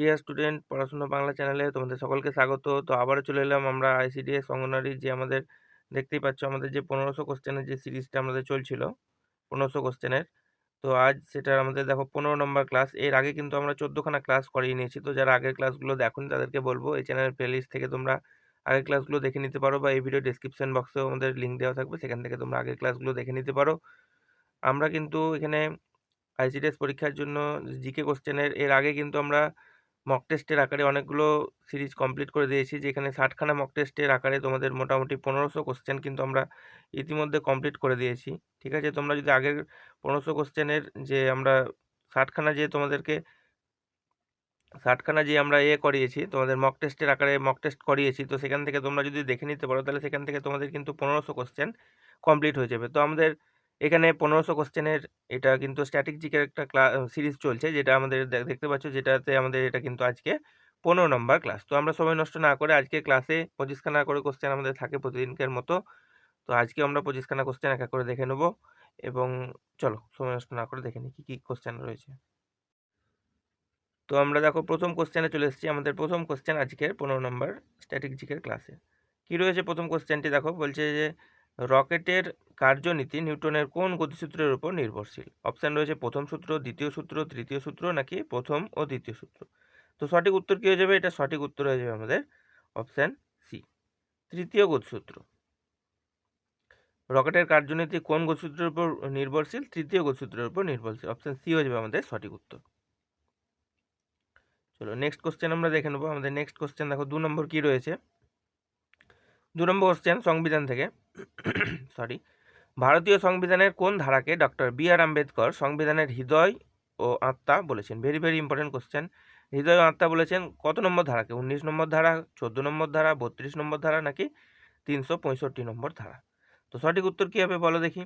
Dear student পড়াশোনা বাংলা চ্যানেলে তোমাদের সকলকে স্বাগত। তো আবারও চলে এলাম আমরা আইসিডিএস অঙ্গনারী যে আমাদের দেখতেই পাচ্ছ আমাদের যে পনেরোশো কোশ্চেনের যে সিরিজটা আমাদের চলছিল, পনেরোশো কোশ্চেনের তো আজ সেটা আমাদের দেখো পনেরো নম্বর ক্লাস এর আগে কিন্তু আমরা চোদ্দোখানা ক্লাস করিয়ে নিয়েছি। তো যারা আগের ক্লাসগুলো দেখুন তাদেরকে বলব, এই চ্যানেলের প্লেলিস্ট থেকে তোমরা আগের ক্লাসগুলো দেখে নিতে পারো বা এই ভিডিও ডিসক্রিপশন বক্সেও আমাদের লিঙ্ক দেওয়া থাকবে, সেখান থেকে তোমরা আগের ক্লাসগুলো দেখে নিতে পারো। আমরা কিন্তু এখানে আইসিডিএস পরীক্ষার জন্য জিকে কোশ্চেনের এর আগে কিন্তু আমরা মক টেস্টের আকারে অনেকগুলো সিরিজ কমপ্লিট করে দিয়েছি, যেখানে ষাটখানা মক টেস্টের আকারে তোমাদের মোটামুটি পনেরোশো কোশ্চেন কিন্তু আমরা ইতিমধ্যে কমপ্লিট করে দিয়েছি। ঠিক আছে? তোমরা যদি আগের পনেরোশো কোশ্চেনের যে আমরা ষাটখানা যে তোমাদেরকে ষাটখানা যে আমরা এ করিয়েছি, তোমাদের মক টেস্টের আকারে মক টেস্ট করিয়েছি, তো সেখান থেকে তোমরা যদি দেখে নিতে পারো, তাহলে সেখান থেকে তোমাদের কিন্তু পনেরোশো কোশ্চেন কমপ্লিট হয়ে যাবে। তো আমাদের এখানে পনেরোশো কোশ্চেনের এটা কিন্তু স্ট্যাটিক জিকের একটা সিরিজ চলছে, যেটা আমাদের দেখতে পাচ্ছ যেটাতে আমাদের এটা কিন্তু আজকে পনেরো নম্বর ক্লাস তো আমরা সময় নষ্ট না করে আজকে ক্লাসে পঁচিশখানা করে কোশ্চেন আমাদের থাকে প্রতিদিনকের মতো। তো আজকে আমরা পঁচিশখানা কোশ্চেন এক করে দেখে নেব এবং চলো সময় নষ্ট না করে দেখে নিই কী কী কোশ্চেন রয়েছে। তো আমরা দেখো প্রথম কোশ্চেনে চলে এসেছি আমাদের প্রথম কোশ্চেন আজকের পনেরো নম্বর স্ট্যাটিক জিকের ক্লাসে কী রয়েছে প্রথম কোশ্চেনটি দেখো? বলছে যে রকেটের কার্যনীতি নিউটনের কোন গতিসূত্রের উপর নির্ভরশীল? অপশান রয়েছে প্রথম সূত্র, দ্বিতীয় সূত্র, তৃতীয় সূত্র নাকি প্রথম ও দ্বিতীয় সূত্র? তো সঠিক উত্তর কী হয়ে যাবে? এটা সঠিক উত্তর হয়ে যাবে আমাদের অপশান সি, তৃতীয় গতিসূত্র। রকেটের কার্যনীতি কোন গতিসূত্রের উপর নির্ভরশীল? তৃতীয় গতিসূত্রের উপর নির্ভরশীল। অপশান সি হয়ে যাবে আমাদের সঠিক উত্তর। চলো নেক্সট কোশ্চেন আমরা দেখে নেব। আমাদের নেক্সট কোশ্চেন দেখো, দু নম্বর কী রয়েছে? দু নম্বর কোশ্চেন সংবিধান থেকে। সরি ভারতীয় সংবিধানের কোন ধারাকে ডক্টর বি আর আম্বেদকর সংবিধানের হৃদয় ও আত্মা বলেছেন? ভেরি ভেরি ইম্পর্টেন্ট কোশ্চেন হৃদয় ও আত্মা বলেছেন কত নম্বর ধারাকে? উনিশ নম্বর ধারা, চোদ্দ নম্বর ধারা, বত্রিশ নম্বর ধারা নাকি তিনশো পঁয়ষট্টি নম্বর ধারা? তো সঠিক উত্তর কী হবে বলো দেখি।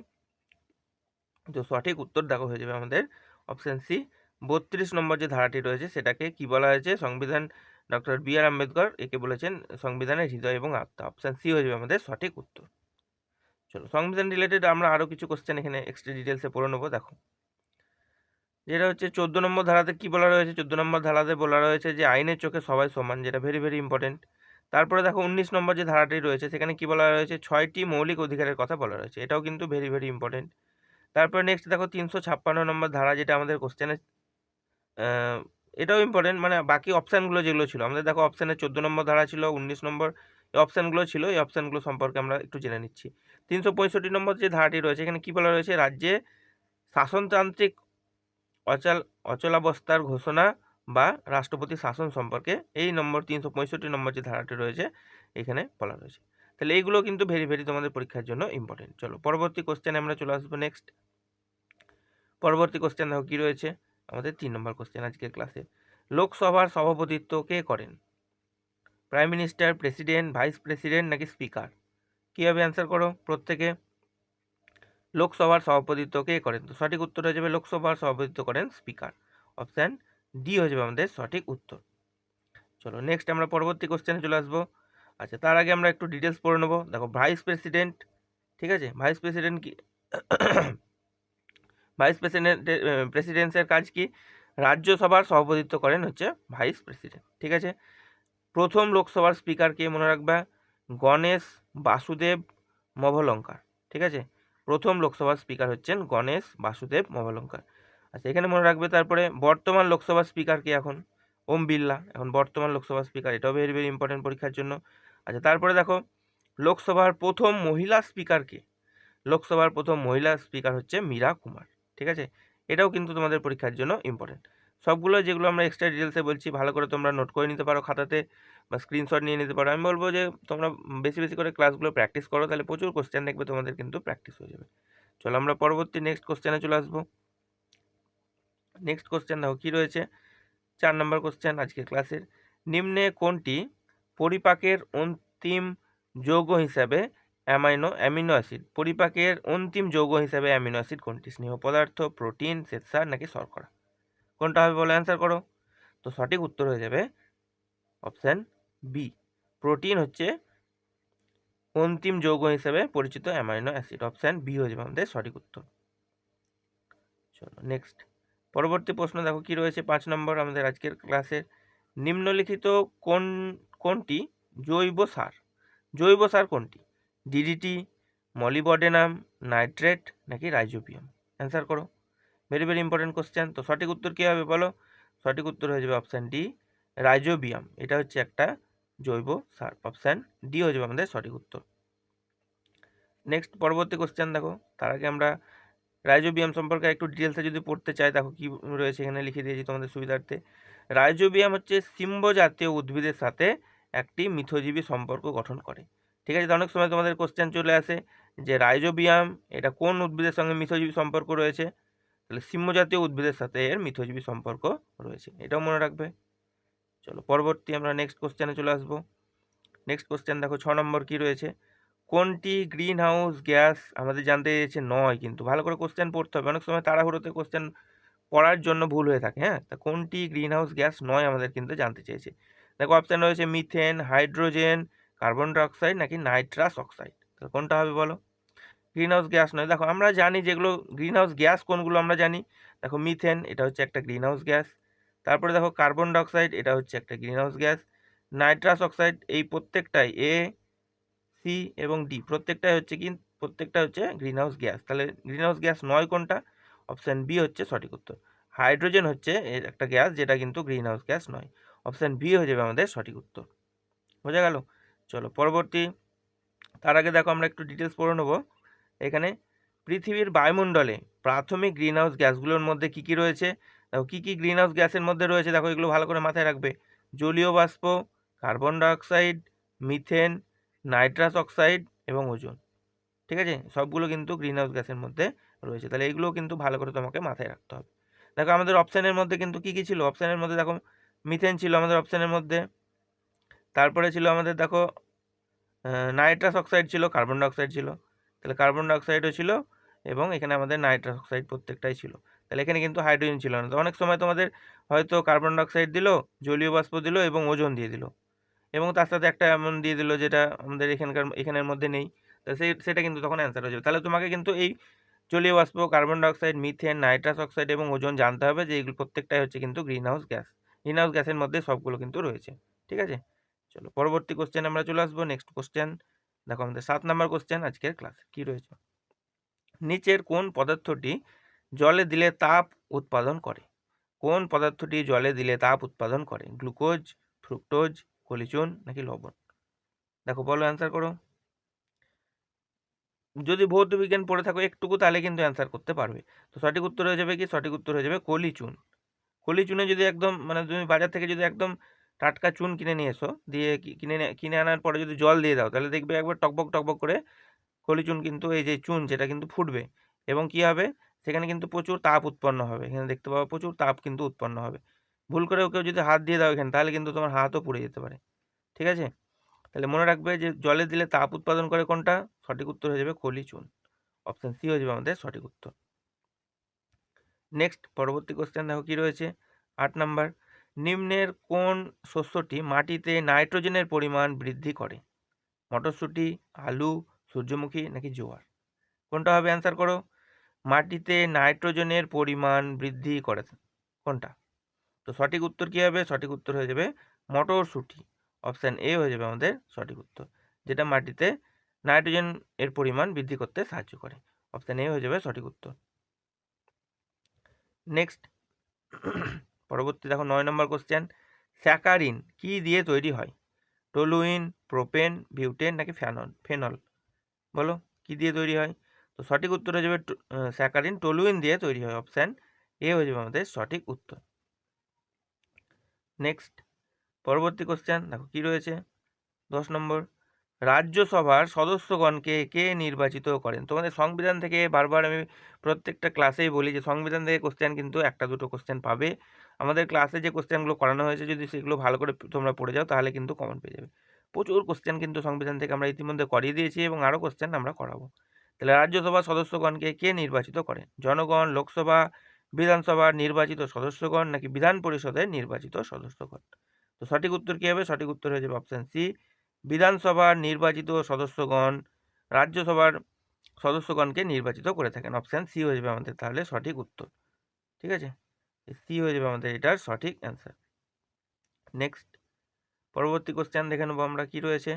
তো সঠিক উত্তর দেখো, হয়ে যাবে আমাদের অপশান সি বত্রিশ নম্বর যে ধারাটি রয়েছে সেটাকে কি বলা হয়েছে? সংবিধান ডক্টর বি আর আম্বেদকর একে বলেছেন সংবিধানের হৃদয় এবং আত্মা। অপশান সি হয়ে যাবে আমাদের সঠিক উত্তর। চলো, সংবিধান রিলেটেড আমরা আরও কিছু কোশ্চেন এখানে এক্সট্রা ডিটেলসে পড়ে নেব, দেখো। যেটা হচ্ছে চোদ্দ নম্বর ধারাতে কী বলা রয়েছে? চোদ্দ নম্বর ধারাতে বলা রয়েছে যে আইনের চোখে সবাই সমান, যেটা ভেরি ভেরি ইম্পর্টেন্ট তারপরে দেখো উনিশ নম্বর যে ধারাটি রয়েছে, সেখানে কী বলা রয়েছে? ছয়টি মৌলিক অধিকারের কথা বলা রয়েছে, এটাও কিন্তু ভেরি ভেরি ইম্পর্টেন্ট তারপরে নেক্সট দেখো তিনশো ছাপ্পান্ন নম্বর ধারা, যেটা আমাদের কোশ্চেনে এটাও ইম্পর্টেন্ট মানে বাকি অপশানগুলো যেগুলো ছিল, আমাদের দেখো অপশানে চোদ্দ নম্বর ধারা ছিল, উনিশ নম্বর, এই অপশানগুলো ছিল, এই অপশানগুলো সম্পর্কে আমরা একটু জেনে নিচ্ছি। তিনশো পঁয়ষট্টি নম্বর যে ধারাটি রয়েছে, এখানে কী বলা রয়েছে? রাজ্যে শাসনতান্ত্রিক অচল, অচলাবস্থার ঘোষণা বা রাষ্ট্রপতি শাসন সম্পর্কে এই নম্বর, তিনশো পঁয়ষট্টি নম্বর যে ধারাটি রয়েছে, এখানে বলা রয়েছে। তাহলে এইগুলো কিন্তু ভেরি ভেরি তোমাদের পরীক্ষার জন্য ইম্পর্টেন্ট চলো, পরবর্তী কোশ্চেনে আমরা চলে আসব নেক্সট পরবর্তী কোশ্চেন দেখো কী রয়েছে? আমাদের তিন নম্বর কোশ্চেন আজকের ক্লাসে লোকসভার সভাপতিত্ব কে করেন? Prime minister president vice president নাকি স্পিকার কীভাবে অ্যান্সার করো প্রত্যেকে? লোকসভার সভাপতিত্ব কে করেন? তো সঠিক উত্তর হয়ে যাবে লোকসভার সভাপতিত্ব করেন স্পিকার অপশান ডি হয়ে যাবে আমাদের সঠিক উত্তর। চলো নেক্সট আমরা পরবর্তী কোশ্চেনে চলে আসব। আচ্ছা তার আগে আমরা একটু ডিটেলস পড়ে নেব। দেখো ভাইস প্রেসিডেন্ট ঠিক আছে? ভাইস প্রেসিডেন্ট কি? ভাইস প্রেসিডেন্ট প্রেসিডেন্সের কাজ কি? রাজ্যসভার সভাপতিত্ব করেন হচ্ছে ভাইস প্রেসিডেন্ট ঠিক আছে? প্রথম লোকসভার স্পিকারকে মনে রাখবে? গণেশ বাসুদেব মভলঙ্কার, ঠিক আছে? প্রথম লোকসভার স্পিকার হচ্ছেন গণেশ বাসুদেব মভলঙ্কার। আচ্ছা এখানে মনে রাখবে তারপরে বর্তমান লোকসভার স্পিকার কি এখন? ওম বিল্লা এখন বর্তমান লোকসভার স্পিকার এটাও ভেরি ভেরি ইম্পর্টেন্ট পরীক্ষার জন্য। আচ্ছা তারপরে দেখো, লোকসভার প্রথম মহিলা স্পিকারকে লোকসভার প্রথম মহিলা স্পিকার হচ্ছে মীরা কুমার। ঠিক আছে? এটাও কিন্তু তোমাদের পরীক্ষার জন্য ইম্পর্টেন্ট সবগুলো যেগুলো আমরা এক্সট্রা ডিটেলসে বলছি, ভালো করে তোমরা নোট করে নিতে পারো খাতাতে বা স্ক্রিনশট নিয়ে নিতে পারো। আমি বলব যে, তোমরা বেশি বেশি করে ক্লাসগুলো প্র্যাকটিস করো, তাহলে প্রচুর কোশ্চেন দেখবে, তোমাদের কিন্তু প্র্যাকটিস হয়ে যাবে। চলো আমরা পরবর্তী নেক্সট কোশ্চেনে চলে আসব। নেক্সট কোশ্চেন দেখো, কী রয়েছে? চার নম্বর কোশ্চেন আজকের ক্লাসের নিম্নে কোনটি পরিপাকের অন্তিম যৌগ হিসাবে অ্যামাইনো অ্যামিনো অ্যাসিড। পরিপাকের অন্তিম যৌগ হিসাবে অ্যামিনো অ্যাসিড কোনটি? স্নেহ পদার্থ, প্রোটিন শ্বেতসার নাকি শর্করা? কোনটা হবে বলে অ্যান্সার করো। তো সঠিক উত্তর হয়ে যাবে অপশান বি প্রোটিন হচ্ছে অন্তিম যৌগ হিসেবে পরিচিত অ্যামাইনো অ্যাসিড। অপশান বি হয়ে যাবে আমাদের সঠিক উত্তর। চলো নেক্সট পরবর্তী প্রশ্ন দেখো কি রয়েছে? পাঁচ নম্বর আমাদের আজকের ক্লাসের নিম্নলিখিত কোন, কোনটি? জৈব সার। জৈব সার কোনটি? ডিডিটি মলিবডেনাম নাইট্রেট নাকি রাইজোবিয়াম অ্যান্সার করো। ভেরি ভেরি ইম্পর্টেন্ট কোশ্চেন তো সঠিক উত্তর কী হবে বলো? সঠিক উত্তর হয়ে যাবে অপশান ডি রাইজোবিয়াম এটা হচ্ছে একটা জৈব সার। অপশান ডি হয়ে যাবে আমাদের সঠিক উত্তর। নেক্সট পরবর্তী কোশ্চেন দেখো। তার আগে আমরা রাইজোবিয়াম সম্পর্কে একটু ডিটেলসে যদি পড়তে চাই, দেখো কী রয়েছে এখানে লিখে দিয়েছি তোমাদের সুবিধার্থে। রাইজোবিয়াম হচ্ছে সিম্ব জাতীয় উদ্ভিদের সাথে একটি মিথজীবী সম্পর্ক গঠন করে। ঠিক আছে? অনেক সময় তোমাদের কোশ্চেন চলে আসে যে রাইজোবিয়াম, এটা কোন উদ্ভিদের সঙ্গে মিথজীবী সম্পর্ক রয়েছে? তাহলে সিম্ব জাতীয় উদ্ভিদের সাথে এর মিথজীবী সম্পর্ক রয়েছে। এটাও মনে রাখবে। চলো, পরবর্তী আমরা নেক্সট কোশ্চেনে চলে আসব। নেক্সট কোশ্চেন দেখো, ছ নম্বর কি রয়েছে? কোনটি গ্রিন হাউস গ্যাস আমাদের জানতে চেয়েছে? নয়, কিন্তু ভালো করে কোশ্চেন পড়তে হবে। অনেক সময় তাড়াহুড়োতে কোশ্চেন পড়ার জন্য ভুল হয়ে থাকে হ্যাঁ? তা কোনটি গ্রিন হাউস গ্যাস নয় আমাদের কিন্তু জানতে চেয়েছে। দেখো অপশান রয়েছে মিথেন হাইড্রোজেন কার্বন ডাইঅক্সাইড নাকি নাইট্রাস অক্সাইড? তাহলে কোনটা হবে বলো? গ্রিন হাউস গ্যাস নয়। দেখো, আমরা জানি যেগুলো গ্রিন হাউস গ্যাস, কোনগুলো আমরা জানি? দেখো, মিথেন, এটা হচ্ছে একটা গ্রিন হাউস গ্যাস। তারপরে দেখো, কার্বন ডাইঅক্সাইড, এটা হচ্ছে একটা green house gas. Nitrous oxide, এই প্রত্যেকটাই এ সি এবং ডি প্রত্যেকটাই হচ্ছে কি, প্রত্যেকটা হচ্ছে গ্রিন হাউস গ্যাস। তাহলে গ্রিন হাউস গ্যাস নয় কোনটা? অপশান বি হচ্ছে সঠিক উত্তর। হাইড্রোজেন হচ্ছে এর একটা গ্যাস, যেটা কিন্তু গ্রিন হাউস গ্যাস নয়। অপশান বি হয়ে যাবে আমাদের সঠিক উত্তর। বোঝা গেল? চলো পরবর্তী, তার আগে দেখো আমরা একটু ডিটেলস পড়ে নেব। এখানে পৃথিবীর বায়ুমণ্ডলে প্রাথমিক গ্রিন হাউস গ্যাসগুলোর মধ্যে কী কী রয়েছে? দেখো কী কী গ্রিন হাউস গ্যাসের মধ্যে রয়েছে? দেখো এগুলো ভালো করে মাথায় রাখবে। জলীয় বাষ্প carbon dioxide methane nitrous oxide এবং ওজন ঠিক আছে? সবগুলো কিন্তু গ্রিন হাউস গ্যাসের মধ্যে রয়েছে। তাহলে এগুলোও কিন্তু ভালো করে তোমাকে মাথায় রাখতে হবে। দেখো আমাদের অপশানের মধ্যে কিন্তু কী কী ছিল? অপশানের মধ্যে দেখো মিথেন ছিল আমাদের অপশানের মধ্যে। তারপরে ছিল আমাদের দেখো নাইট্রাস অক্সাইড ছিল, কার্বন ডাইঅক্সাইড ছিল। তাহলে কার্বন ডাইঅক্সাইডও ছিল এবং এখানে আমাদের নাইট্রাস অক্সাইড প্রত্যেকটাই ছিল। তাহলে এখানে কিন্তু হাইড্রোজেন ছিল না। তো অনেক সময় তোমাদের হয়তো কার্বন ডাইঅক্সাইড দিল, জলীয় বাষ্প দিল এবং ওজন দিয়ে দিল। এবং তার সাথে একটা এমন দিয়ে দিল যেটা আমাদের এখানকার, এখানের মধ্যে নেই। সেই, সেটা কিন্তু তখন অ্যান্সার হয়ে যাবে। তাহলে তোমাকে কিন্তু এই জলীয় বাষ্প, carbon dioxide, methane, nitrous oxide এবং ওজন জানতে হবে যে এগুলো প্রত্যেকটাই হচ্ছে কিন্তু green house gas. Green house গ্যাসের মধ্যে সবগুলো কিন্তু রয়েছে। ঠিক আছে? চলো, পরবর্তী কোশ্চেন আমরা চলে আসব। নেক্সট কোশ্চেন দেখো আমাদের সাত নাম্বার কোশ্চেন আজকের ক্লাস কি রয়েছে? নিচের কোন পদার্থটি জলে দিলে তাপ উৎপাদন করে? কোন পদার্থটি জলে দিলে তাপ উৎপাদন করে? গ্লুকোজ, ফ্রুক্টোজ, কলিচুন নাকি লবণ? দেখো, বলো অ্যান্সার করো। যদি ভৌত বিজ্ঞান পড়ে থাকো একটুকু, তাহলে কিন্তু অ্যান্সার করতে পারবে। তো সঠিক উত্তর হয়ে যাবে কি? সঠিক উত্তর হয়ে যাবে কলিচুন। কলিচুনে যদি একদম মানে তুমি বাজার থেকে যদি একদম টাটকা চুন কিনে নিয়ে এসো। দিয়ে কিনে কিনে আনার পরে যদি জল দিয়ে দাও, তাহলে দেখবে একবার টকবক টকবক করে কলি চুন কিন্তু এই যে চুন যেটা কিন্তু ফুটবে। এবং কি হবে? সেখানে কিন্তু প্রচুর তাপ উৎপন্ন হবে। এখানে দেখতে পাবো প্রচুর তাপ কিন্তু উৎপন্ন হবে। ভুল করে কেউ যদি হাত দিয়ে দাও এখানে, তাহলে কিন্তু তোমার হাতও পুড়ে যেতে পারে। ঠিক আছে? তাহলে মনে রাখবে যে জলে দিলে তাপ উৎপাদন করে কোনটা? সঠিক উত্তর হয়ে যাবে কলি চুন। অপশান সি হয়ে যাবে আমাদের সঠিক উত্তর। নেক্সট পরবর্তী কোশ্চেন দেখো কী রয়েছে? আট নাম্বার নিম্নের কোন শস্যটি মাটিতে নাইট্রোজেনের পরিমাণ বৃদ্ধি করে? মটরশুঁটি, আলু, সূর্যমুখী নাকি জোয়ার? কোনটা হবে অ্যান্সার করো? মাটিতে নাইট্রোজেনের পরিমাণ বৃদ্ধি করে কোনটা? তো সঠিক উত্তর কী হবে? সঠিক উত্তর হয়ে যাবে মটরশুঁটি। অপশান এ হয়ে যাবে আমাদের সঠিক উত্তর, যেটা মাটিতে নাইট্রোজেন এর পরিমাণ বৃদ্ধি করতে সাহায্য করে। অপশান এ হয়ে যাবে সঠিক উত্তর। নেক্সট পরবর্তী দেখো নয় নম্বর কোশ্চেন স্যাকারিন কি দিয়ে তৈরি হয়? টলুইন, প্রোপেন, বিউটেন নাকি ফ্যানল ফেনল? বলো, কি দিয়ে তৈরি হয়? তো সঠিক উত্তর হয়ে যাবে স্যাকারিন টলুইন দিয়ে তৈরি হয়। অপশান এ হয়ে যাবে আমাদের সঠিক উত্তর। নেক্সট পরবর্তী কোশ্চেন দেখো কী রয়েছে? দশ নম্বর, রাজ্যসভার সদস্যগণকে কে নির্বাচিত করেন? তোমাদের সংবিধান থেকে বারবার আমি প্রত্যেকটা ক্লাসেই বলি যে সংবিধান থেকে কোশ্চেন কিন্তু একটা দুটো কোশ্চেন পাবে। আমাদের ক্লাসে যে কোশ্চেনগুলো করানো হয়েছে, যদি সেগুলো ভালো করে তোমরা পড়ে যাও, তাহলে কিন্তু কমন পেয়ে যাবে। প্রচুর কোশ্চেন কিন্তু সংবিধান থেকে আমরা ইতিমধ্যে করিয়ে দিয়েছি এবং আরও কোশ্চেন আমরা করাবো। তাহলে রাজ্যসভার সদস্যগণকে কে নির্বাচিত করেন জনগণ, লোকসভা, বিধানসভার নির্বাচিত সদস্যগণ নাকি বিধান পরিষদের নির্বাচিত সদস্যগণ? তো সঠিক উত্তর কী হবে? সঠিক উত্তর হয়ে যাবে অপশান সি বিধানসভার নির্বাচিত সদস্যগণ রাজ্যসভার সদস্যগণকে নির্বাচিত করে থাকেন। অপশান সি হয়ে যাবে আমাদের তাহলে সঠিক উত্তর। ঠিক আছে? সি হয়ে যাবে আমাদের এটার সঠিক অ্যান্সার নেক্সট পরবর্তী কোশ্চেন দেখে নেব আমরা কী রয়েছে?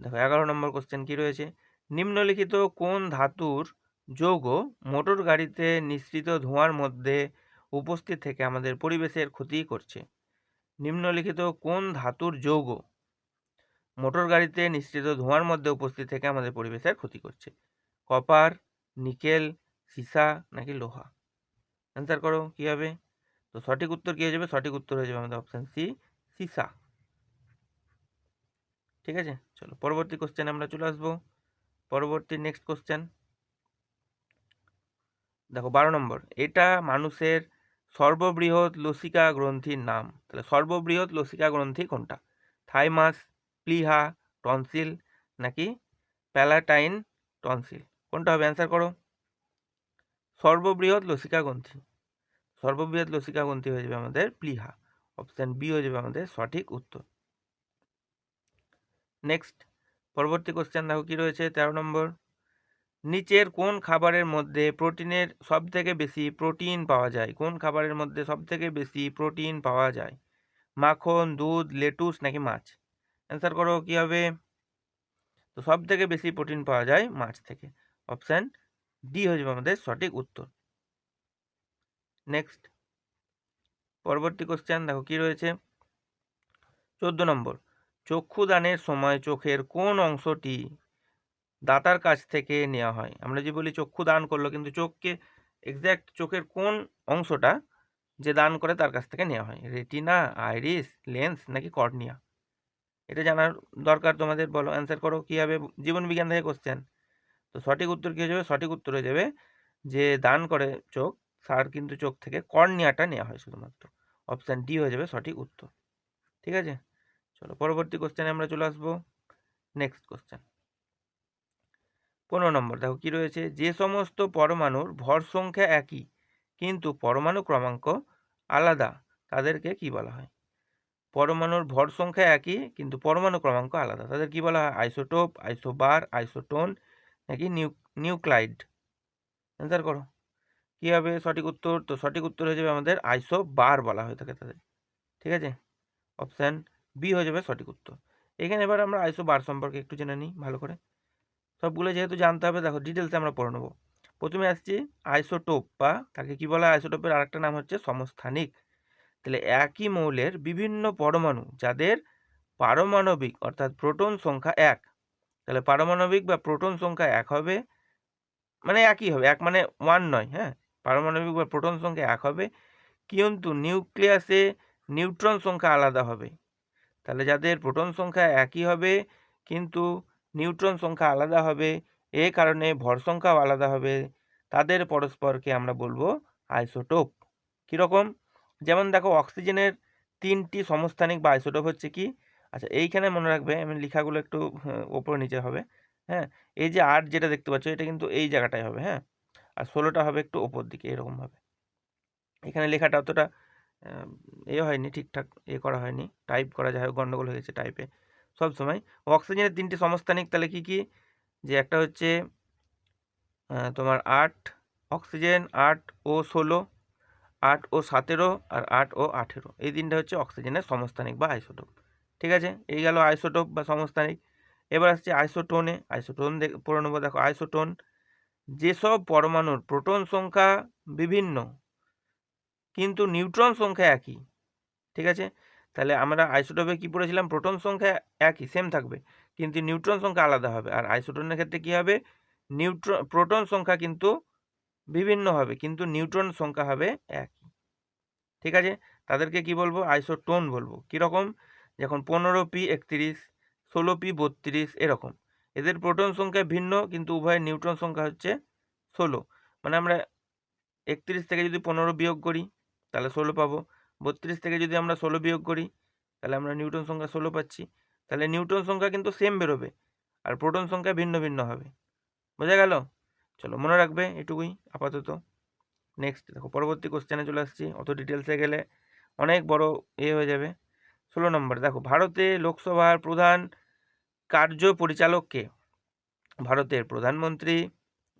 দেখো, এগারো নম্বর কোশ্চেন কী রয়েছে? নিম্নলিখিত কোন ধাতুর যৌগ মোটর গাড়িতে নিঃসৃত ধোঁয়ার মধ্যে উপস্থিত থেকে আমাদের পরিবেশের ক্ষতি করছে? নিম্নলিখিত কোন ধাতুর যৌগ মোটর গাড়িতে নিঃসৃত ধোঁয়ার মধ্যে উপস্থিত থেকে আমাদের পরিবেশের ক্ষতি করছে? কপার, নিকেল, সীসা নাকি লোহা? অ্যান্সার করো, কী হবে? তো সঠিক উত্তর কী হয়ে যাবে? সঠিক উত্তর হয়ে যাবে আমাদের অপশান সি সীসা ঠিক আছে? চলো, পরবর্তী কোশ্চেন আমরা চলে আসব। পরবর্তী নেক্সট কোশ্চেন দেখো, বারো নম্বর। এটা মানুষের সর্ববৃহৎ লসিকা গ্রন্থির নাম। তাহলে সর্ববৃহৎ লসিকা গ্রন্থি কোনটা? থাইমাস, প্লিহা, টনসিল নাকি প্যালাটাইন, টনসিল? কোনটা হবে? অ্যান্সার করো। সর্ববৃহৎ লসিকা গ্রন্থি। সর্ববৃহৎ লসিকা গ্রন্থি হয়ে যাবে আমাদের প্লিহা। অপশান বি হয়ে যাবে আমাদের সঠিক উত্তর। নেক্সট পরবর্তী কোশ্চেন দেখো কী রয়েছে? তেরো নম্বর। নিচের কোন খাবারের মধ্যে প্রোটিনের সব থেকে বেশি প্রোটিন পাওয়া যায়? কোন খাবারের মধ্যে সব থেকে বেশি প্রোটিন পাওয়া যায়? মাখন, দুধ, লেটুস নাকি মাছ? অ্যান্সার করো কী হবে? তো সব থেকে বেশি প্রোটিন পাওয়া যায় মাছ থেকে। অপশান ডি হয়ে যাবে আমাদের সঠিক উত্তর। নেক্সট পরবর্তী কোশ্চেন দেখো কী রয়েছে? চোদ্দ নম্বর। চক্ষুদানের সময় চোখের কোন অংশটি দাতার কাছ থেকে নেওয়া হয়? আমরা যে বলি চক্ষু দান করল, কিন্তু চোখকে এক্স্যাক্ট চোখের কোন অংশটা যে দান করে তার কাছ থেকে নেওয়া হয়? রেটিনা আইরিস লেন্স নাকি কর্নিয়া এটা জানার দরকার তোমাদের, বলো। অ্যান্সার করো, কী হবে? জীবন বিজ্ঞান থেকে কোশ্চেন তো সঠিক উত্তর কী হয়ে যাবে? সঠিক উত্তর হয়ে যাবে যে দান করে চোখ তার কিন্তু চোখ থেকে কর্নিয়াটা নেওয়া হয় শুধুমাত্র। অপশান ডি হয়ে যাবে সঠিক উত্তর। ঠিক আছে? চলো পরবর্তী কোশ্চেনে আমরা চলে আসব। নেক্সট কোশ্চেন পনেরো নম্বর, দেখো কী রয়েছে? যে সমস্ত পরমাণুর ভর সংখ্যা একই, কিন্তু পরমাণু ক্রমাঙ্ক আলাদা, তাদেরকে কি বলা হয়? পরমাণুর ভর সংখ্যা একই, কিন্তু পরমাণু ক্রমাঙ্ক আলাদা, তাদের কি বলা হয়? আইসোটোপ আইসোবার আইসোটোন নাকি নিউ, নিউক্লাইড? অ্যান্সার করো। কী হবে সঠিক উত্তর? তো সঠিক উত্তর হয়ে যাবে আমাদের আইসো বার বলা হয়ে থাকে তাদের। ঠিক আছে? অপশান বি হয়ে যাবে সঠিক উত্তর। এখানে এবার আমরা আইসো বার সম্পর্কে একটু জেনে নিই ভালো করে। সবগুলো যেহেতু জানতে হবে, দেখো ডিটেলসে আমরা পড়ে নেব। প্রথমে আসছি আইসোটোপ বা তাকে কি বলা হয়? আইসোটোপের আরেকটা নাম হচ্ছে সমস্থানিক। তাহলে একই মৌলের বিভিন্ন পরমাণু, যাদের পারমাণবিক অর্থাৎ প্রোটন সংখ্যা এক তাহলে পারমাণবিক বা প্রোটন সংখ্যা এক হবে মানে একই হবে, এক মানে ওয়ান নয় হ্যাঁ? পারমাণবিক বা প্রোটন সংখ্যা এক হবে, কিন্তু নিউক্লিয়াসে নিউট্রন সংখ্যা আলাদা হবে। তাহলে যাদের প্রোটন সংখ্যা একই হবে, কিন্তু নিউট্রন সংখ্যা আলাদা হবে, এ কারণে ভর সংখ্যাও আলাদা হবে, তাদের পরস্পরকে আমরা বলব আইসোটোপ। কীরকম? যেমন দেখো, অক্সিজেনের তিনটি সমস্থানিক বা আইসোটোপ হচ্ছে কি? আচ্ছা এইখানে মনে রাখবে, আমি লেখাগুলো একটু ওপরে নিচে হবে হ্যাঁ? এই যে আট যেটা দেখতে পাচ্ছ, এটা কিন্তু এই জায়গাটায় হবে হ্যাঁ? আর ষোলোটা হবে একটু ওপর দিকে এরকমভাবে এখানে লেখাটা অতটা এ হয়নি ঠিকঠাক, এ করা হয়নি, টাইপ করা হোক গণ্ডগোল হয়ে গেছে টাইপে, সব সময়। অক্সিজেনের তিনটি সমস্থানিক তাহলে কী কী? যে একটা হচ্ছে তোমার আট অক্সিজেন, আট ও ষোলো, আট ও সতেরো, আর আট ও আঠেরো, এই তিনটা হচ্ছে অক্সিজেনের সমস্থানিক বা আইসোটোপ। ঠিক আছে? এই গেল আইসোটোপ বা সমস্থানিক এবার আসছে আইসোটোনে আইসোটোন পড়ে নেব। দেখো, আইসোটোন যেসব পরমাণুর প্রোটন সংখ্যা বিভিন্ন, কিন্তু নিউট্রন সংখ্যা একই, ঠিক আছে? তাহলে আমরা আইসোটোপে কী পড়েছিলাম? প্রোটন সংখ্যা একই সেম থাকবে, কিন্তু নিউট্রন সংখ্যা আলাদা হবে। আর আইসোটোনের ক্ষেত্রে কী হবে? নিউট্রন প্রোটন সংখ্যা কিন্তু বিভিন্ন হবে, কিন্তু নিউট্রন সংখ্যা হবে একই, ঠিক আছে? তাদেরকে কি বলব? আইসোটোন বলব। কীরকম? যখন পনেরো পি একত্রিশ, ষোলো পি বত্রিশ এরকম। এদের প্রোটন সংখ্যা ভিন্ন, কিন্তু উভয়ের নিউট্রন সংখ্যা হচ্ছে ষোলো। মানে আমরা একত্রিশ থেকে যদি পনেরো বিয়োগ করি, তাহলে ষোলো পাবো। বত্রিশ থেকে যদি আমরা ষোলো বিয়োগ করি, তাহলে আমরা নিউটন সংখ্যা ষোলো পাচ্ছি। তাহলে নিউটন সংখ্যা কিন্তু সেম বেরোবে, আর প্রোটন সংখ্যা ভিন্ন ভিন্ন হবে। বোঝা গেল? চলো মনে রাখবে এটুকুই, আপাতত। নেক্সট দেখো পরবর্তী কোশ্চেনে চলে আসছি। অত ডিটেলসে গেলে অনেক বড় এ হয়ে যাবে। ষোলো নম্বর, দেখো, ভারতে লোকসভার প্রধান কার্য পরিচালককে? ভারতের প্রধানমন্ত্রী,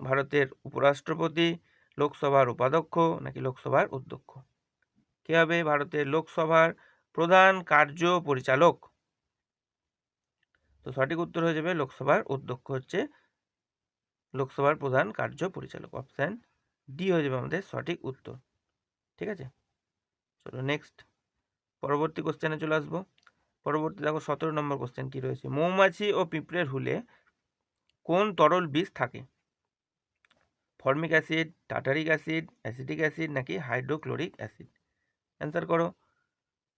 ভারতের উপরাষ্ট্রপতি, লোকসভার উপাধ্যক্ষ নাকি লোকসভার অধ্যক্ষ? কে হবে ভারতের লোকসভার প্রধান কার্য পরিচালক? তো সঠিক উত্তর হয়ে যাবে লোকসভার অধ্যক্ষ হচ্ছে লোকসভার প্রধান কার্য পরিচালক অপশান ডি হয়ে যাবে আমাদের সঠিক উত্তর। ঠিক আছে? চলো নেক্সট পরবর্তী কোশ্চেনে চলে আসব। পরবর্তী দেখো সতেরো নম্বর কোশ্চেন কী রয়েছে? মৌমাছি ও পিঁপড়ের হুলে কোন তরল বিষ থাকে? Formic acid, tartaric acid, acetic acid নাকি হাইড্রোক্লোরিক অ্যাসিড? অ্যান্সার করো।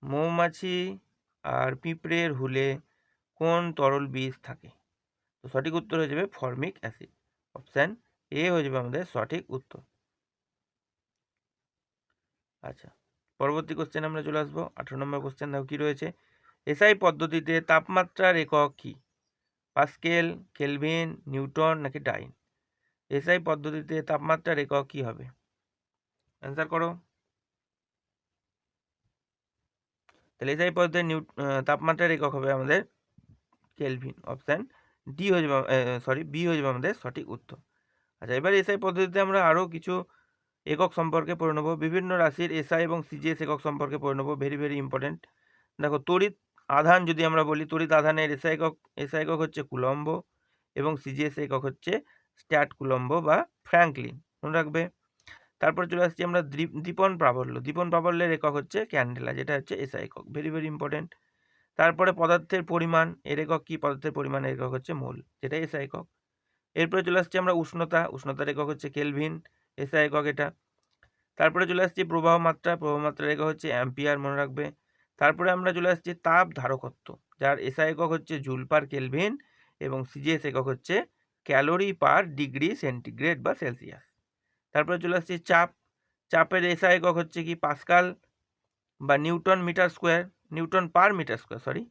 মৌমাছি আর পিঁপড়ের হুলে কোন তরল বীজ থাকে? তো সঠিক উত্তর হয়ে যাবে ফর্মিক অ্যাসিড। অপশান এ হয়ে যাবে আমাদের সঠিক উত্তর। আচ্ছা। পরবর্তী কোশ্চেন আমরা চলে আসব। আঠেরো নম্বর কোশ্চেন দেখো কী রয়েছে? এসআই পদ্ধতিতে তাপমাত্রার একক কী? পাস্কেল, কেলভিন, নিউটন নাকি ডাইন? এসআই পদ্ধতিতে তাপমাত্রার একক কী হবে? অ্যান্সার করো। তাহলে এসআই পদ্ধতিতে নিউ তাপমাত্রার একক হবে আমাদের কেলভিন। অপশান ডি হয়ে যাবে সরি বি হয়ে যাবে আমাদের সঠিক উত্তর। আচ্ছা এবার এসআই পদ্ধতিতে আমরা আরও কিছু একক সম্পর্কে পড়ে নেব। বিভিন্ন রাশির এসআই এবং সিজিএস একক সম্পর্কে পড়ে নেব। ভেরি ভেরি ইম্পর্টেন্ট দেখো, তড়িৎ আধান যদি আমরা বলি, তড়িৎ আধানের এসআই একক এসআই একক হচ্ছে কুলম্ব এবং সিজিএস একক হচ্ছে স্ট্যাট কুলম্ব বা ফ্র্যাঙ্কলিন। মনে রাখবে? তারপর চলে আসছি আমরা দীপন প্রাবল্য। দীপন প্রাবল্যের একক হচ্ছে ক্যান্ডেলা, যেটা হচ্ছে এসআই একক। ভেরি ভেরি ইম্পর্টেন্ট তারপরে পদার্থের পরিমাণ, এর একক কী? পদার্থের পরিমাণের একক হচ্ছে মোল, যেটা এসআই একক। এরপরে চলে আসছি আমরা উষ্ণতা। উষ্ণতার একক হচ্ছে কেলভিন। এসআই একক এটা। তারপরে চলে আসছি প্রবাহ মাত্রা। প্রবাহ মাত্রার একক হচ্ছে অ্যাম্পিয়ার মনে রাখবে। তারপরে আমরা চলে আসছি তাপ ধারকত্ব, যার এসআই একক হচ্ছে জুল পার কেলভিন এবং সিজিএস একক হচ্ছে ক্যালোরি পার ডিগ্রি সেন্টিগ্রেড বা সেলসিয়াস। তারপরে চলে আসছি চাপ। চাপের এসআই একক হচ্ছে কি পাস্কাল বা newton metre square, newton per metre square sorry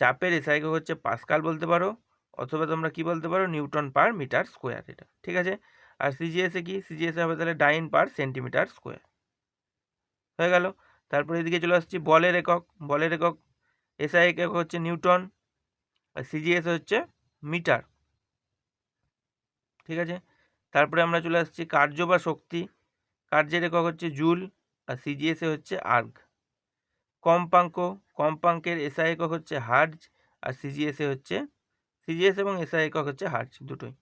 চাপের এসআই একক হচ্ছে পাস্কাল বলতে পারো, অথবা তোমরা কি বলতে পারো, নিউটন পার মিটার স্কোয়ার এটা, ঠিক আছে? আর সিজিএসে কি? সিজিএসে হবে তাহলে ডাইন পার সেন্টিমিটার স্কোয়ার। হয়ে গেল। তারপরে এদিকে চলে আসছি বলের একক। বলের একক এসআই একক হচ্ছে নিউটন আর সিজিএস হচ্ছে মিটার। ঠিক আছে? তারপরে আমরা চলে আসছি কার্য বা শক্তি। কার্যের একক হচ্ছে জুল আর সিজিএসে হচ্ছে আর্গ। কম্পাঙ্ক, কম্পাঙ্কের এসআই একক হচ্ছে হার্জ আর সিজিএসে হচ্ছে সিজিএস এবং এসআই একক হচ্ছে হার্জ দুটোই।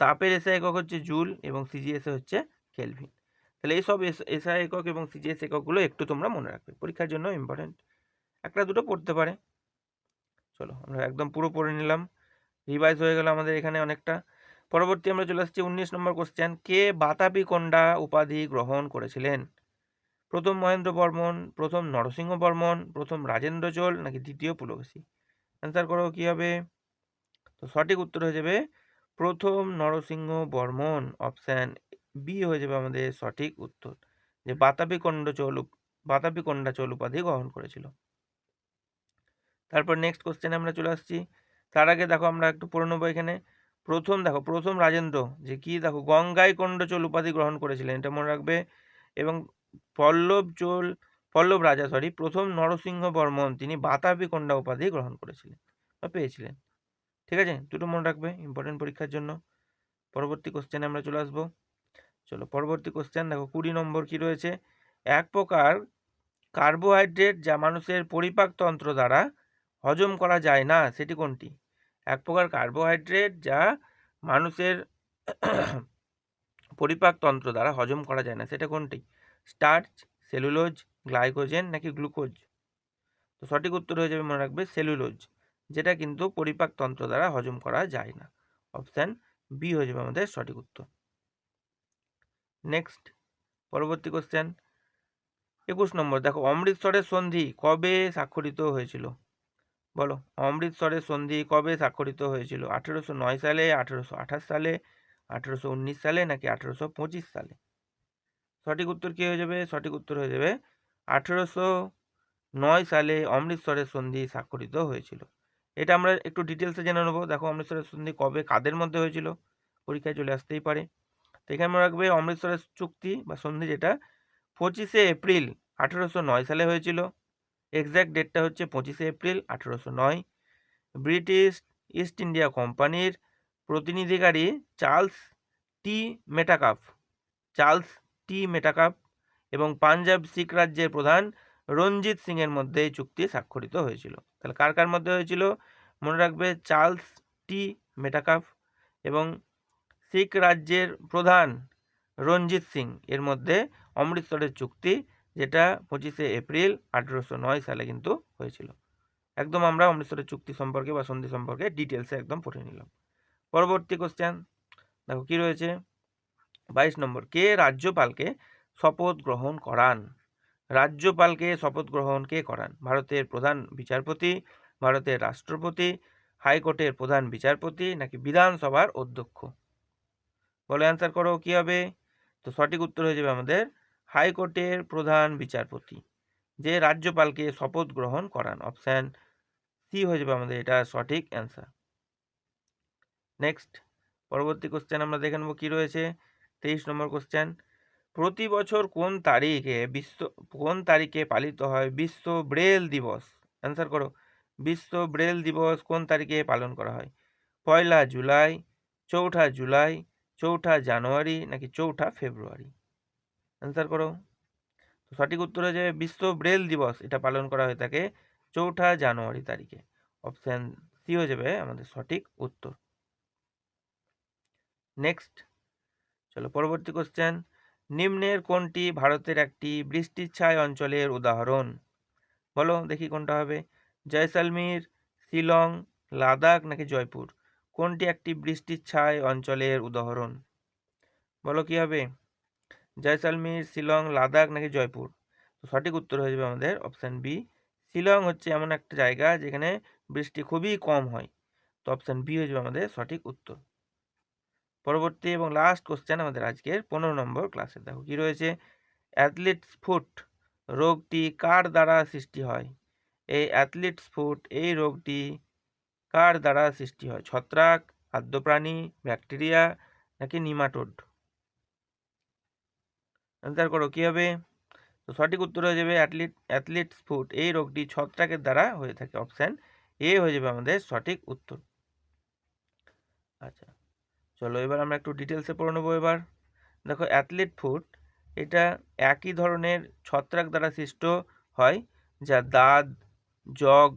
তাপের এসআই একক হচ্ছে জুল এবং সিজিএসে হচ্ছে কেলভিন তাহলে এইসব এসআই একক এবং সিজিএস এককগুলো একটু তোমরা মনে রাখবে। পরীক্ষার জন্য ইম্পর্টেন্ট একটা দুটো পড়তে পারে। চলো, আমরা একদম পুরো পড়ে নিলাম। রিভাইজ হয়ে গেল আমাদের এখানে অনেকটা। পরবর্তী আমরা চলে আসছি উনিশ নম্বর কোশ্চেন কে বাতাবি কন্ডা উপাধি গ্রহণ করেছিলেন? প্রথম মহেন্দ্র বর্মন, প্রথম নরসিংহ বর্মন, প্রথম রাজেন্দ্র চোল নাকি দ্বিতীয় পুলকেশী? অ্যান্সার করো কী হবে? তো সঠিক উত্তর হয়ে যাবে প্রথম নরসিংহ বর্মন অপশান বি হয়ে যাবে আমাদের সঠিক উত্তর, যে বাতাবি কণ্ড চোল বাতাবি চোল উপাধি গ্রহণ করেছিল। তারপর নেক্সট কোশ্চেনে আমরা চলে আসছি। তার আগে দেখো আমরা একটু পড়ে নেব এখানে। প্রথম দেখো, প্রথম রাজেন্দ্র, যে কি দেখো গঙ্গাই কণ্ডচোল উপাধি গ্রহণ করেছিলেন, এটা মনে রাখবে। এবং পল্লব চোল পল্লব রাজা সরি প্রথম নরসিংহ বর্মন তিনি বাতাবি কন্ডা উপাধি গ্রহণ করেছিলেন বা পেয়েছিলেন। ঠিক আছে? দুটো মনে রাখবে ইম্পর্টেন্ট পরীক্ষার জন্য। পরবর্তী কোশ্চেনে আমরা চলে আসব। চলো, পরবর্তী কোশ্চেন দেখো, কুড়ি নম্বর কি রয়েছে? এক প্রকার কার্বোহাইড্রেট যা মানুষের পরিপাকতন্ত্র দ্বারা হজম করা যায় না, সেটি কোনটি? এক প্রকার কার্বোহাইড্রেট যা মানুষের পরিপাকতন্ত্র দ্বারা হজম করা যায় না, সেটা কোনটি? স্টার্চ সেলুলোজ গ্লাইকোজেন নাকি গ্লুকোজ তো সঠিক উত্তর হয়ে যাবে, মনে রাখবে সেলুলোজ যেটা কিন্তু পরিপাকতন্ত্র দ্বারা হজম করা যায় না। অপশান বি হয়ে যাবে আমাদের সঠিক উত্তর। নেক্সট পরবর্তী কোশ্চেন একুশ নম্বর, দেখো, অমৃতসরের সন্ধি কবে স্বাক্ষরিত হয়েছিল? বলো, অমৃতসরের সন্ধি কবে স্বাক্ষরিত হয়েছিল? আঠেরোশো নয় সালে, আঠেরোশো আঠাশ সালে, আঠেরোশো উনিশ সালে নাকি আঠেরোশো পঁচিশ সালে? সঠিক উত্তর কী হয়ে যাবে? সঠিক উত্তর হয়ে যাবে, আঠেরোশো নয় সালে অমৃতসরের সন্ধি স্বাক্ষরিত হয়েছিল। এটা আমরা একটু ডিটেলসে জেনে নেব। দেখো অমৃতসরের সন্ধি কবে, কাদের মধ্যে হয়েছিল? পরীক্ষায় চলে আসতেই পারে। তো এখানে মনে রাখবে অমৃতসরের চুক্তি বা সন্ধি যেটা পঁচিশে এপ্রিল আঠেরোশো নয় সালে হয়েছিল। এক্স্যাক্ট ডেটটা হচ্ছে পঁচিশে এপ্রিল আঠেরোশো নয়। ব্রিটিশ ইস্ট ইন্ডিয়া কোম্পানির প্রতিনিধিকারী চার্লস টি মেটাকাপ চার্লস টি মেটাকাপ এবং পাঞ্জাব শিখ রাজ্যের প্রধান রঞ্জিত সিংয়ের মধ্যে এই চুক্তি স্বাক্ষরিত হয়েছিল। তাহলে কার কার মধ্যে হয়েছিল? মনে রাখবে চার্লস টি মেটাকাফ এবং শিখ রাজ্যের প্রধান রঞ্জিত সিং। এর মধ্যে অমৃতসরের চুক্তি, যেটা পঁচিশে এপ্রিল আঠেরোশো নয় সালে কিন্তু হয়েছিল। একদম আমরা অমৃতসরের চুক্তি সম্পর্কে বা সন্ধি সম্পর্কে ডিটেলসে একদম পড়ে নিলাম। পরবর্তী কোশ্চেন দেখো কি রয়েছে? বাইশ নম্বর, কে রাজ্যপালকে শপথ গ্রহণ করান? রাজ্যপালকে শপথ গ্রহণ কে করান? ভারতের প্রধান বিচারপতি, ভারতের রাষ্ট্রপতি, হাইকোর্টের প্রধান বিচারপতি নাকি বিধানসভার অধ্যক্ষ? বলে অ্যান্সার করো, কি হবে? তো সঠিক উত্তর হয়ে যাবে আমাদের হাইকোর্টের প্রধান বিচারপতি, যে রাজ্যপালকে শপথ গ্রহণ করান। অপশান সি হয়ে যাবে আমাদের এটা সঠিক অ্যান্সার নেক্সট পরবর্তী কোশ্চেন আমরা দেখে নেব কী রয়েছে? তেইশ নম্বর কোশ্চেন প্রতি বছর কোন তারিখে বিশ্ব, কোন তারিখে পালিত হয় বিশ্ব ব্রেল দিবস? অ্যান্সার করো। বিশ্ব ব্রেল দিবস কোন তারিখে পালন করা হয়? পয়লা জুলাই, চৌঠা জুলাই, চৌঠা জানুয়ারি নাকি চৌঠা ফেব্রুয়ারি? অ্যান্সার করো। তো সঠিক উত্তর হয়ে যাবে বিশ্ব ব্রেল দিবস। এটা পালন করা হয়ে থাকে চৌঠা জানুয়ারি তারিখে। অপশান সি হয়ে যাবে আমাদের সঠিক উত্তর। নেক্সট চলো পরবর্তী কোশ্চেন নিম্নের কোনটি ভারতের একটি বৃষ্টিচ্ছায় অঞ্চলের উদাহরণ? বলো, দেখি কোনটা হবে। জয়সালমীর, শিলং, লাদাখ নাকি জয়পুর? কোনটি একটি বৃষ্টিচ্ছায় অঞ্চলের উদাহরণ? বলো, কি হবে? জয়সালমীর, শিলং, লাদাখ নাকি জয়পুর? তো সঠিক উত্তর হয়ে যাবে আমাদের অপশান বি। শিলং হচ্ছে এমন একটা জায়গা যেখানে বৃষ্টি খুবই কম হয়। তো অপশান বি হয়ে যাবে আমাদের সঠিক উত্তর। পরবর্তী এবং লাস্ট কোশ্চেন আমাদের আজকের পনেরো নম্বর ক্লাসে দেখো, কি রয়েছে? অ্যাথলিটস ফুট রোগটি কার দ্বারা সৃষ্টি হয়? এই অ্যাথলিটস ফুট এই রোগটি কার দ্বারা সৃষ্টি হয়? ছত্রাক, খাদ্যপ্রাণী ব্যাকটেরিয়া নাকি নিমাটোড অ্যান্সার করো, কী হবে? তো সঠিক উত্তর হয়ে যাবে অ্যাথলিট অ্যাথলিটস ফুট এই রোগটি ছত্রাকের দ্বারা হয়ে থাকে। অপশান এ হয়ে যাবে আমাদের সঠিক উত্তর। আচ্ছা। চলো এবার আমরা একটু ডিটেলসে পড়ে নেব এবার। দেখো অ্যাথলিট ফুড এটা একই ধরনের ছত্রাক দ্বারা সৃষ্ট হয়, যা দাঁত, জগ,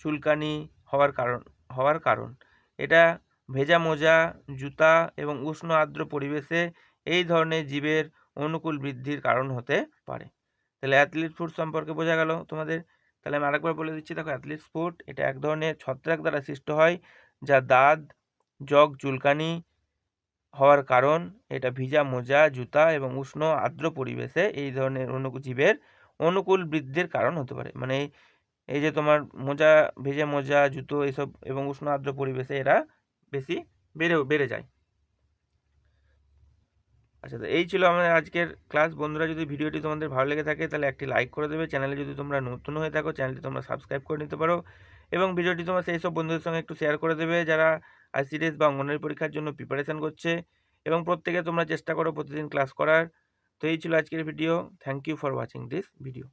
চুলকানি হওয়ার কারণ হওয়ার কারণ। এটা ভেজা মোজা, জুতা এবং উষ্ণ আর্দ্র পরিবেশে এই ধরনের জীবের অনুকূল বৃদ্ধির কারণ হতে পারে। তাহলে অ্যাথলিট ফুড সম্পর্কে বোঝা গেল তোমাদের। তাহলে আমি আরেকবার বলে দিচ্ছি, দেখো অ্যাথলিট ফুড এটা এক ধরনের ছত্রাক দ্বারা সৃষ্ট হয়, যা দাঁত জগ চুলকানি হওয়ার কারণ, এটা ভিজা মোজা, জুতা এবং উষ্ণ আর্দ্র পরিবেশে এই ধরনের জীবের অনুকূল বৃদ্ধির কারণ হতে পারে। মানে এই যে তোমার মোজা, ভেজে মোজা, জুতো এসব এবং উষ্ণ আর্দ্র পরিবেশে এরা বেশি বেড়ে বেড়ে যায়। আচ্ছা তো এই ছিল আমাদের আজকের ক্লাস। বন্ধুরা, যদি ভিডিওটি তোমাদের ভালো লেগে থাকে, তাহলে একটি লাইক করে দেবে। চ্যানেলে যদি তোমরা নতুন হয়ে থাকো, চ্যানেলটি তোমরা সাবস্ক্রাইব করে নিতে পারো এবং ভিডিওটি তোমার সেই সব বন্ধুদের সঙ্গে একটু শেয়ার করে দেবে। যারা আইসিডিএস বা অঙ্গনের পরীক্ষার জন্য প্রিপারেশান করছে এবং প্রত্যেকে তোমরা চেষ্টা করো প্রতিদিন ক্লাস করার। তো এই ছিল আজকের video thank you for watching this video